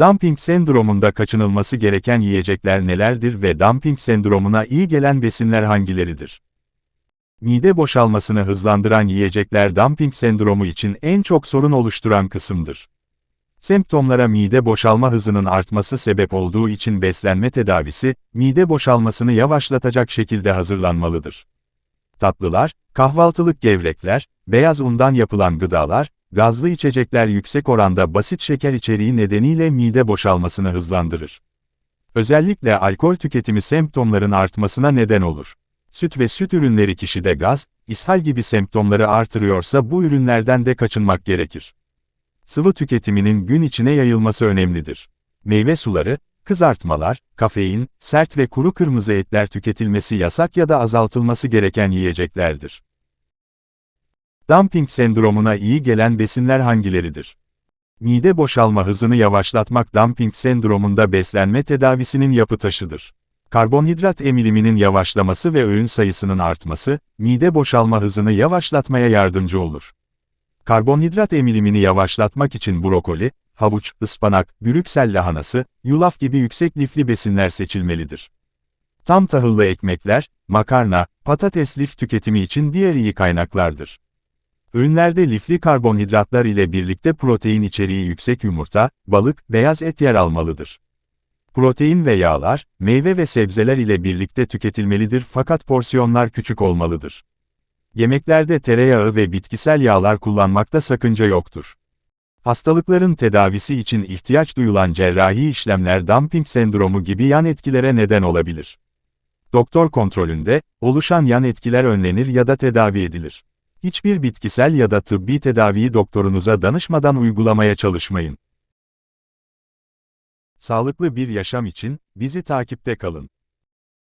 Dumping sendromunda kaçınılması gereken yiyecekler nelerdir ve dumping sendromuna iyi gelen besinler hangileridir? Mide boşalmasını hızlandıran yiyecekler dumping sendromu için en çok sorun oluşturan kısımdır. Semptomlara mide boşalma hızının artması sebep olduğu için beslenme tedavisi, mide boşalmasını yavaşlatacak şekilde hazırlanmalıdır. Tatlılar, kahvaltılık gevrekler, beyaz undan yapılan gıdalar, gazlı içecekler yüksek oranda basit şeker içeriği nedeniyle mide boşalmasını hızlandırır. Özellikle alkol tüketimi semptomların artmasına neden olur. Süt ve süt ürünleri kişide gaz, ishal gibi semptomları artırıyorsa bu ürünlerden de kaçınmak gerekir. Sıvı tüketiminin gün içine yayılması önemlidir. Meyve suları, kızartmalar, kafein, sert ve kuru kırmızı etler tüketilmesi yasak ya da azaltılması gereken yiyeceklerdir. Dumping sendromuna iyi gelen besinler hangileridir? Mide boşalma hızını yavaşlatmak dumping sendromunda beslenme tedavisinin yapı taşıdır. Karbonhidrat emiliminin yavaşlaması ve öğün sayısının artması, mide boşalma hızını yavaşlatmaya yardımcı olur. Karbonhidrat emilimini yavaşlatmak için brokoli, havuç, ıspanak, Brüksel lahanası, yulaf gibi yüksek lifli besinler seçilmelidir. Tam tahıllı ekmekler, makarna, patates lif tüketimi için diğer iyi kaynaklardır. Öğünlerde lifli karbonhidratlar ile birlikte protein içeriği yüksek yumurta, balık, beyaz et yer almalıdır. Protein ve yağlar, meyve ve sebzeler ile birlikte tüketilmelidir fakat porsiyonlar küçük olmalıdır. Yemeklerde tereyağı ve bitkisel yağlar kullanmakta sakınca yoktur. Hastalıkların tedavisi için ihtiyaç duyulan cerrahi işlemler dumping sendromu gibi yan etkilere neden olabilir. Doktor kontrolünde, oluşan yan etkiler önlenir ya da tedavi edilir. Hiçbir bitkisel ya da tıbbi tedaviyi doktorunuza danışmadan uygulamaya çalışmayın. Sağlıklı bir yaşam için bizi takipte kalın.